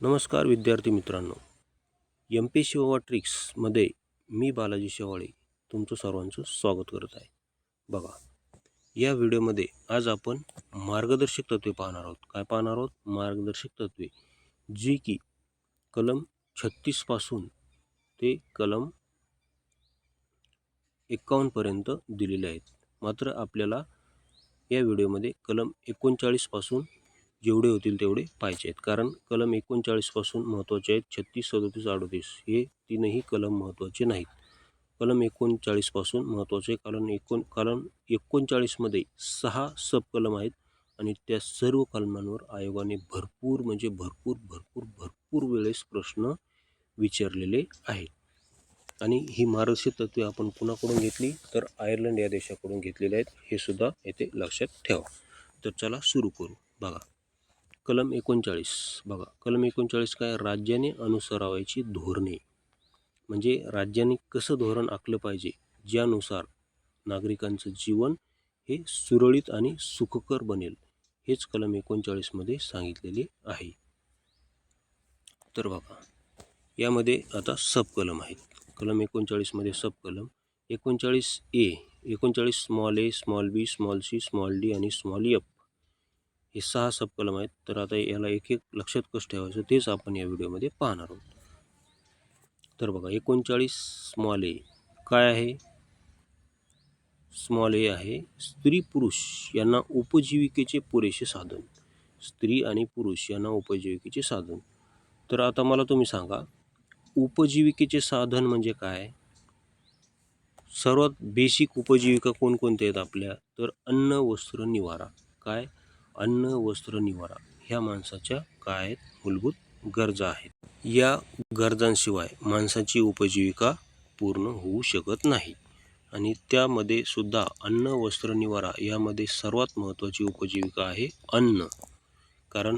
नमस्कार विद्यार्थी मित्रांनो. एम पी शिवा ट्रिक्समध्ये मी बालाजी शेवाळे तुमचं सर्वांचं स्वागत करत आहे. बघा या व्हिडिओमध्ये आज आपण मार्गदर्शक तत्त्वे पाहणार आहोत. काय पाहणार आहोत? मार्गदर्शक तत्त्वे जी की कलम छत्तीसपासून ते कलम एकावन्नपर्यंत दिलेले आहेत. मात्र आपल्याला या व्हिडिओमध्ये कलम एकोणचाळीसपासून जेवढे होतील तेवढे पाहिजे आहेत. कारण कलम एकोणचाळीसपासून महत्त्वाचे आहेत. छत्तीस सदोतीस अडोतीस हे तीनही कलम महत्त्वाचे नाहीत. कलम एकोणचाळीसपासून महत्त्वाचे कारण एकोण कलम एकोणचाळीसमध्ये सहा सब कलम आहेत आणि त्या सर्व कलमांवर आयोगाने भरपूर म्हणजे भरपूर भरपूर भरपूर वेळेस प्रश्न विचारलेले आहेत. आणि ही मार्गदर्शक तत्वे आपण कुणाकडून घेतली तर आयर्लंड या देशाकडून घेतलेले आहेत. हे सुद्धा येथे लक्षात ठेवा. तर चला सुरू करू. बघा. कलम एकोणचाळीस. बघा कलम एकोणचाळीस काय? राज्याने अनुसरावायची धोरणे. म्हणजे राज्याने कसं धोरण आखलं पाहिजे? ज्यानुसार नागरिकांचं जीवन हे सुरळीत आणि सुखकर बनेल हेच कलम एकोणचाळीसमध्ये सांगितलेले आहे. तर बघा यामध्ये आता सब कलम आहेत. कलम एकोणचाळीसमध्ये सब कलम एकोणचाळीस ए एकोणचाळीस small A small B small C small D आणि स्मॉल एफ हे सहा सबकलम आहेत. तर आता याला एक एक लक्षात कसं ठेवायचं तेच आपण या व्हिडिओमध्ये पाहणार आहोत. तर बघा एकोणचाळीस स्मॉल ए काय आहे? स्मॉल ए आहे स्त्री पुरुष यांना उपजीविकेचे पुरेसे साधन. स्त्री आणि पुरुष यांना उपजीविकेचे साधन. तर आता मला तुम्ही सांगा उपजीविकेचे साधन म्हणजे काय? सर्वात बेसिक उपजीविका कोणकोणत्या आहेत आपल्या? तर अन्न वस्त्र निवारा. काय? अन्न वस्त्र निवारा ह्या माणसाच्या काय आहेत मूलभूत गरजा आहेत. या गरजांशिवाय माणसाची उपजीविका पूर्ण होऊ शकत नाही आणि त्यामध्ये सुद्धा अन्न वस्त्र निवारा यामध्ये सर्वात महत्त्वाची उपजीविका आहे अन्न. कारण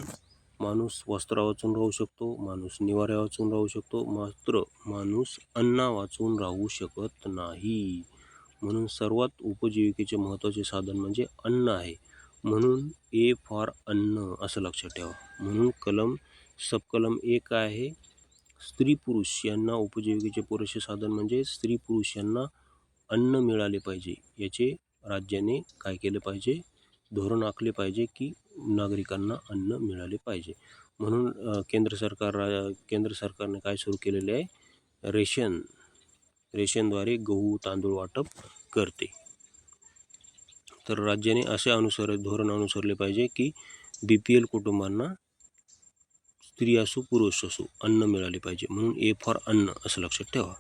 माणूस वस्त्रा वाचून राहू शकतो माणूस निवाऱ्या वाचून राहू शकतो मात्र माणूस अन्ना वाचून राहू शकत नाही. म्हणून सर्वात उपजीविकेचे महत्त्वाचे साधन म्हणजे अन्न आहे. म्हणून ए फॉर अन्न असं लक्षात ठेवा. म्हणून कलम सबकलम एक आहे स्त्री पुरुष यांना उपजीविकेचे पुरेसे साधन म्हणजे स्त्री पुरुष यांना अन्न मिळाले पाहिजे. याचे राज्याने काय केलं पाहिजे? धोरण आखले पाहिजे की नागरिकांना अन्न मिळाले पाहिजे. म्हणून केंद्र सरकार केंद्र सरकारने काय सुरू केलेले आहे? रेशन रेशनद्वारे गहू तांदूळ वाटप करते. तर राज्याने असे अनुसर धोरण अनुसरले पाहिजे की बी पी एल कुटुंबांना स्त्री असो पुरुष असो अन्न मिळाले पाहिजे. म्हणून ए फॉर अन्न असं लक्षात ठेवा.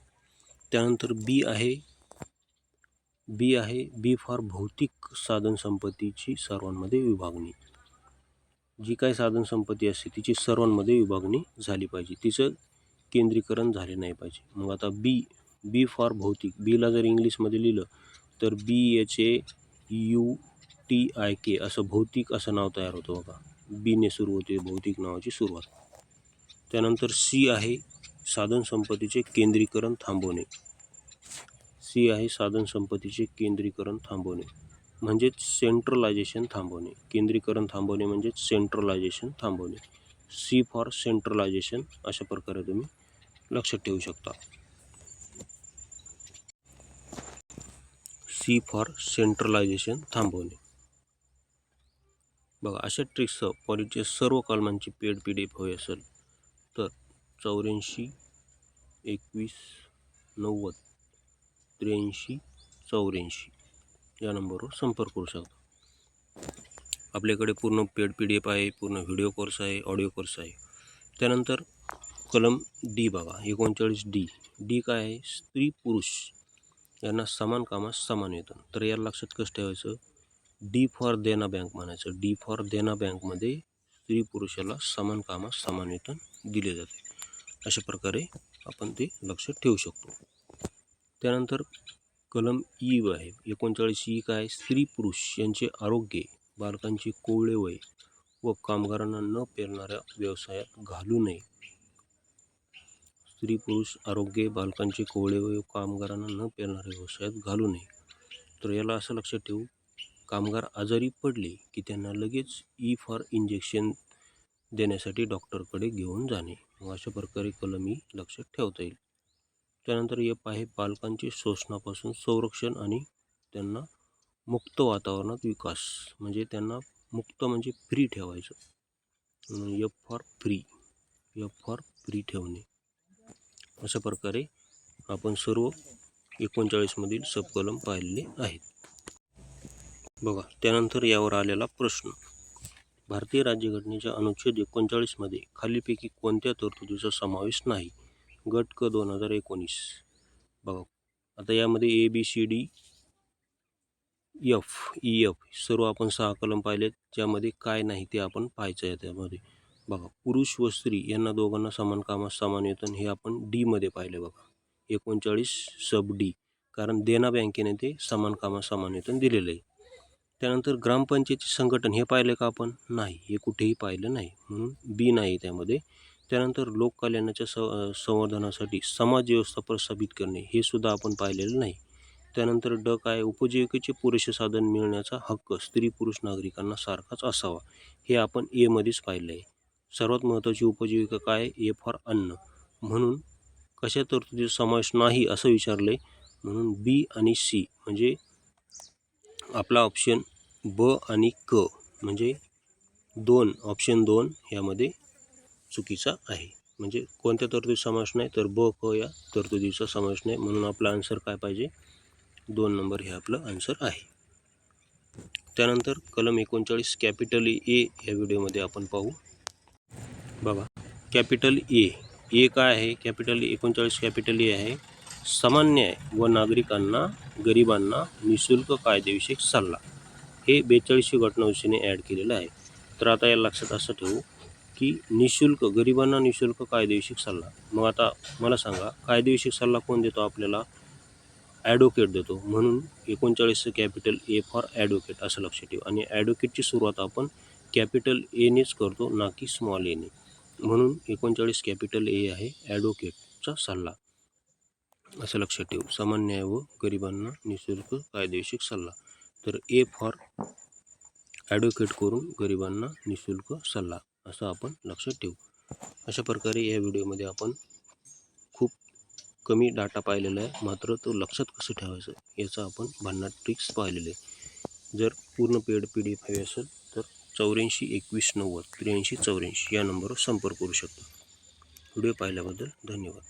त्यानंतर बी आहे बी आहे बी फॉर भौतिक साधनसंपत्तीची सर्वांमध्ये विभागणी. जी काही साधनसंपत्ती असते तिची सर्वांमध्ये विभागणी झाली पाहिजे. तिचं केंद्रीकरण झाले नाही पाहिजे. मग आता बी बी फॉर भौतिक. बीला जर इंग्लिशमध्ये लिहिलं तर बी याचे यू टी आय के असं भौतिक असं नाव तयार होतं बघा. बीने सुरू होते भौतिक नावाची सुरुवात. त्यानंतर सी आहे साधनसंपत्तीचे केंद्रीकरण थांबवणे. सी आहे साधनसंपत्तीचे केंद्रीकरण थांबवणे. म्हणजेच सेंट्रलायझेशन थांबवणे. केंद्रीकरण थांबवणे म्हणजेच सेंट्रलायझेशन थांबवणे. सी फॉर सेंट्रलायझेशन अशा प्रकारे तुम्ही लक्षात ठेवू शकता. सी फॉर सेंट्रलायझेशन थांबवणे. बघा अशा ट्रिक्ससह पॉलिटीच्या सर्व कलमांची पेड पी डी एफ हवी असेल तर चौऱ्याऐंशी एकवीस नव्वद त्र्याऐंशी चौऱ्याऐंशी या नंबरवर संपर्क करू शकता. आपल्याकडे पूर्ण पेड पी डी एफ आहे पूर्ण व्हिडिओ कोर्स आहे ऑडिओ कोर्स आहे. त्यानंतर कलम डी बघा एकोणचाळीस डी डी काय आहे? स्त्री पुरुष. यांना समान कामास समान वेतन तर याला लक्षात कसं ठेवायचं? डी फॉर देना बँक म्हणायचं. डी फॉर देना बँकमध्ये स्त्री पुरुषाला समान कामास समान वेतन दिले जाते. अशा प्रकारे आपण ते लक्षात ठेवू शकतो. त्यानंतर कलम ई आहे. एकोणचाळीस ई काय? स्त्री पुरुष यांचे आरोग्य बालकांचे कोवळे वय व कामगारांना न पेरणाऱ्या व्यवसायात घालू नये. स्त्री पुरुष आरोग्य बालकांचे कोवळे व कामगारांना न पेरणाऱ्या व्यवसायात घालू नये. तर याला असं लक्षात ठेवू कामगार आजारी पडले की त्यांना लगेच ई फॉर इंजेक्शन देण्यासाठी डॉक्टरकडे घेऊन जाणे. मग अशा प्रकारे कलम ही लक्षात ठेवता येईल. त्यानंतर एफ आहे बालकांचे शोषणापासून संरक्षण आणि त्यांना मुक्त वातावरणात विकास म्हणजे त्यांना मुक्त म्हणजे फ्री ठेवायचं. F for free F for free ठेवणे. अशा प्रकारे आपण सर्व एकोणचाळीसमधील सबकलम पाहिलेले आहेत. बघा त्यानंतर यावर आलेला प्रश्न. भारतीय राज्यघटनेच्या अनुच्छेद एकोणचाळीसमध्ये खालीपैकी कोणत्या तरतुदीचा समावेश नाही? गट क दोन हजार एकोणीस. बघा आता यामध्ये A B C D F E F सर्व आपण सहा कलम पाहिलेत. ज्यामध्ये काय नाही ते आपण पाहायचं आहे त्यामध्ये. बघा पुरुष व स्त्री यांना दोघांना समान कामास समान वेतन हे आपण डीमध्ये पाहिले बघा. एकोणचाळीस सब डी कारण देना बँकेने ते समान कामास समान वेतन दिलेलं आहे. त्यानंतर ग्रामपंचायतीचे संघटन हे पाहिलं का आपण? नाही हे कुठेही पाहिलं नाही. म्हणून बी नाही त्यामध्ये. त्यानंतर लोककल्याणाच्या स संवर्धनासाठी समाज व्यवस्था प्रस्थापित करणे हे सुद्धा आपण पाहिलेलं नाही. त्यानंतर ड काय उपजीविकेचे पुरेसे साधन मिळण्याचा हक्क स्त्री पुरुष नागरिकांना सारखाच असावा हे आपण एमध्येच पाहिलं आहे. सर्वात महत्त्वाची उपजीविका काय? ए फॉर अन्न. म्हणून कशा तरतुदीचा समावेश नाही असं विचारलं आहे म्हणून बी आणि सी म्हणजे आपला ऑप्शन ब आणि क म्हणजे दोन ऑप्शन दोन यामध्ये चुकीचा आहे. म्हणजे कोणत्या तरतुदीचा समावेश नाही? तर ब क या तरतुदीचा समावेश नाही. म्हणून आपला आन्सर काय पाहिजे? दोन नंबर हे आपलं आन्सर आहे. त्यानंतर कलम एकोणचाळीस कॅपिटल ए या व्हिडिओमध्ये आपण पाहू. बघा कॅपिटल ए. ए काय आहे? कॅपिटल एकोणचाळीस कॅपिटल ए आहे. सामान्य आहे. व नागरिकांना गरिबांना निशुल्क कायदेविषयक सल्ला. हे बेचाळीसशे घटनाविषयीने ॲड केलेलं आहे. तर आता या लक्षात असं ठेवू की निशुल्क गरिबांना निशुल्क कायदेविषयक सल्ला. मग आता मला सांगा कायदेविषयक सल्ला कोण देतो आपल्याला? ॲडव्होकेट देतो. म्हणून एकोणचाळीसचं कॅपिटल ए फॉर ॲडव्होकेट असं लक्षात ठेवू. आणि ॲडव्होकेटची सुरुवात आपण कॅपिटल एनेच करतो ना की स्मॉल एने म्हणून एकोणचाळीस कॅपिटल ए आहे ॲडव्होकेटचा सल्ला. असं लक्षात ठेवू. समान न्याय व गरिबांना निशुल्क कायदेशीर सल्ला. तर ए फॉर ॲडव्होकेट करून गरिबांना निशुल्क सल्ला असं आपण लक्षात ठेवू. अशा प्रकारे या व्हिडिओमध्ये आपण खूप कमी डाटा पाहिलेला आहे. मात्र तो लक्षात कसं ठेवायचं याचा आपण भन्नाट ट्रिक्स पाहिलेले. आहे जर पूर्ण पेड पी डी एफ हवी असेल चौऱ्याऐंशी एकवीस नव्वद त्र्याऐंशी चौऱ्याऐंशी या नंबरवर संपर्क करू शकता. व्हिडिओ पाहिल्याबद्दल धन्यवाद.